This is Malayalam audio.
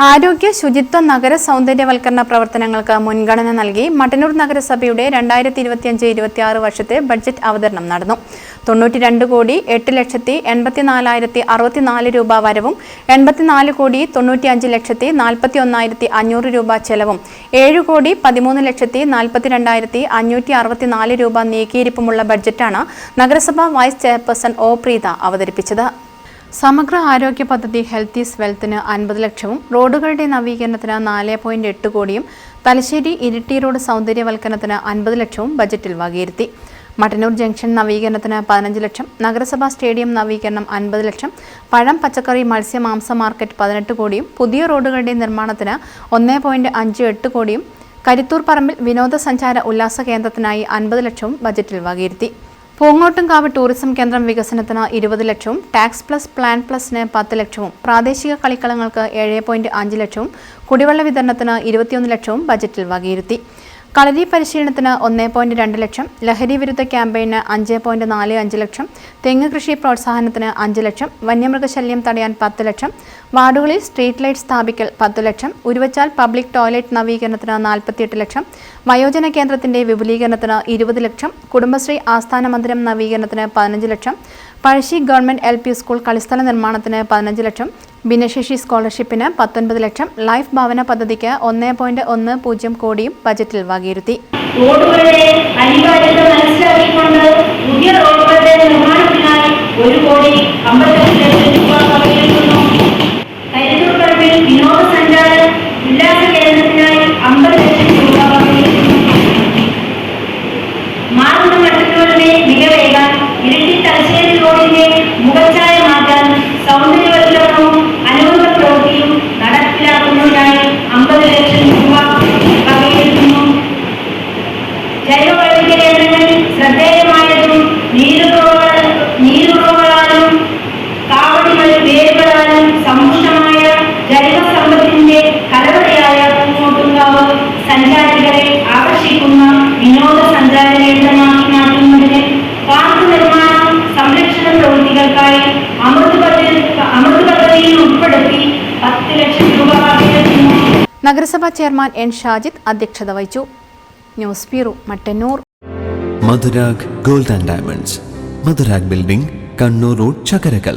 ആരോഗ്യ ശുചിത്വ നഗര സൗന്ദര്യവൽക്കരണ പ്രവർത്തനങ്ങൾക്ക് മുൻഗണന നൽകി മട്ടന്നൂർ നഗരസഭയുടെ രണ്ടായിരത്തി ഇരുപത്തിയഞ്ച് ഇരുപത്തിയാറ് വർഷത്തെ ബഡ്ജറ്റ് അവതരണം നടന്നു. തൊണ്ണൂറ്റി രണ്ട് കോടി എട്ട് ലക്ഷത്തി എൺപത്തിനാലായിരത്തി അറുപത്തിനാല് രൂപ വരവും എൺപത്തിനാല് കോടി തൊണ്ണൂറ്റിയഞ്ച് ലക്ഷത്തി നാൽപ്പത്തി ഒന്നായിരത്തി അഞ്ഞൂറ് രൂപ ചെലവും ഏഴ് കോടി പതിമൂന്ന് ലക്ഷത്തി നാൽപ്പത്തിരണ്ടായിരത്തി അഞ്ഞൂറ്റി അറുപത്തിനാല് രൂപ നീക്കിയിരിപ്പുമുള്ള ബഡ്ജറ്റാണ് നഗരസഭാ വൈസ് ചെയർപേഴ്സൺ ഒ പ്രീത അവതരിപ്പിച്ചത്. സമഗ്ര ആരോഗ്യ പദ്ധതി ഹെൽത്ത് ഈസ് വെൽത്തിന് അൻപത് ലക്ഷവും റോഡുകളുടെ നവീകരണത്തിന് നാല് പോയിന്റ് എട്ട് കോടിയും തലശ്ശേരി ഇരിട്ടി റോഡ് സൗന്ദര്യവൽക്കരണത്തിന് അൻപത് ലക്ഷവും ബജറ്റിൽ വകയിരുത്തി. മട്ടന്നൂർ ജംഗ്ഷൻ നവീകരണത്തിന് പതിനഞ്ച് ലക്ഷം നഗരസഭാ സ്റ്റേഡിയം നവീകരണം അൻപത് ലക്ഷം പഴം പച്ചക്കറി മത്സ്യ മാംസ മാർക്കറ്റ് പതിനെട്ട് കോടിയും പുതിയ റോഡുകളുടെ നിർമ്മാണത്തിന് ഒന്ന് പോയിന്റ് അഞ്ച് എട്ട് കോടിയും കരുത്തൂർ പറമ്പിൽ വിനോദസഞ്ചാര ഉല്ലാസ കേന്ദ്രത്തിനായി അൻപത് ലക്ഷവും ബജറ്റിൽ വകയിരുത്തി. പൂങ്ങോട്ടുംകാവ് ടൂറിസം കേന്ദ്രം വികസനത്തിന് ഇരുപത് ലക്ഷവും ടാക്സ് പ്ലസ് പ്ലാൻ പ്ലസിന് പത്ത് ലക്ഷവും പ്രാദേശിക കളിക്കളങ്ങൾക്ക് ഏഴ് പോയിന്റ് അഞ്ച് ലക്ഷവും കുടിവെള്ള വിതരണത്തിന് ഇരുപത്തിയൊന്ന് ലക്ഷവും ബജറ്റിൽ വകയിരുത്തി. കളരി പരിശീലനത്തിന് ഒന്ന് പോയിന്റ് രണ്ട് ലക്ഷം ലഹരി വിരുദ്ധ ക്യാമ്പയിന് അഞ്ച് പോയിന്റ് നാല് അഞ്ച് ലക്ഷം തെങ്ങ് കൃഷി പ്രോത്സാഹനത്തിന് അഞ്ച് ലക്ഷം വന്യമൃഗശല്യം തടയാൻ പത്ത് ലക്ഷം വാർഡുകളിൽ സ്ട്രീറ്റ് ലൈറ്റ് സ്ഥാപിക്കൽ പത്ത് ലക്ഷം ഉരുവച്ചാൽ പബ്ലിക് ടോയ്ലറ്റ് നവീകരണത്തിന് നാൽപ്പത്തിയെട്ട് ലക്ഷം വയോജന കേന്ദ്രത്തിന്റെ വിപുലീകരണത്തിന് ഇരുപത് ലക്ഷം കുടുംബശ്രീ ആസ്ഥാന മന്ദിരം നവീകരണത്തിന് പതിനഞ്ച് lakh Pazhassi government L school കളിസ്ഥല നിർമ്മാണത്തിന് പതിനഞ്ച് ലക്ഷം ഭിന്നശേഷി സ്കോളർഷിപ്പിന് പത്തൊൻപത് ലക്ഷം ലൈഫ് ഭവന പദ്ധതിക്ക് ഒന്ന് പോയിന്റ് ഒന്ന് പൂജ്യം കോടിയും ബജറ്റിൽ വകയിരുത്തി. നഗരസഭാ ചെയർമാൻ എൻ ഷാജിദ് അധ്യക്ഷത വഹിച്ചു. News bureau Mattannur. Madhurag gold and diamonds. Madhurag building Kannur road Chakkarakal.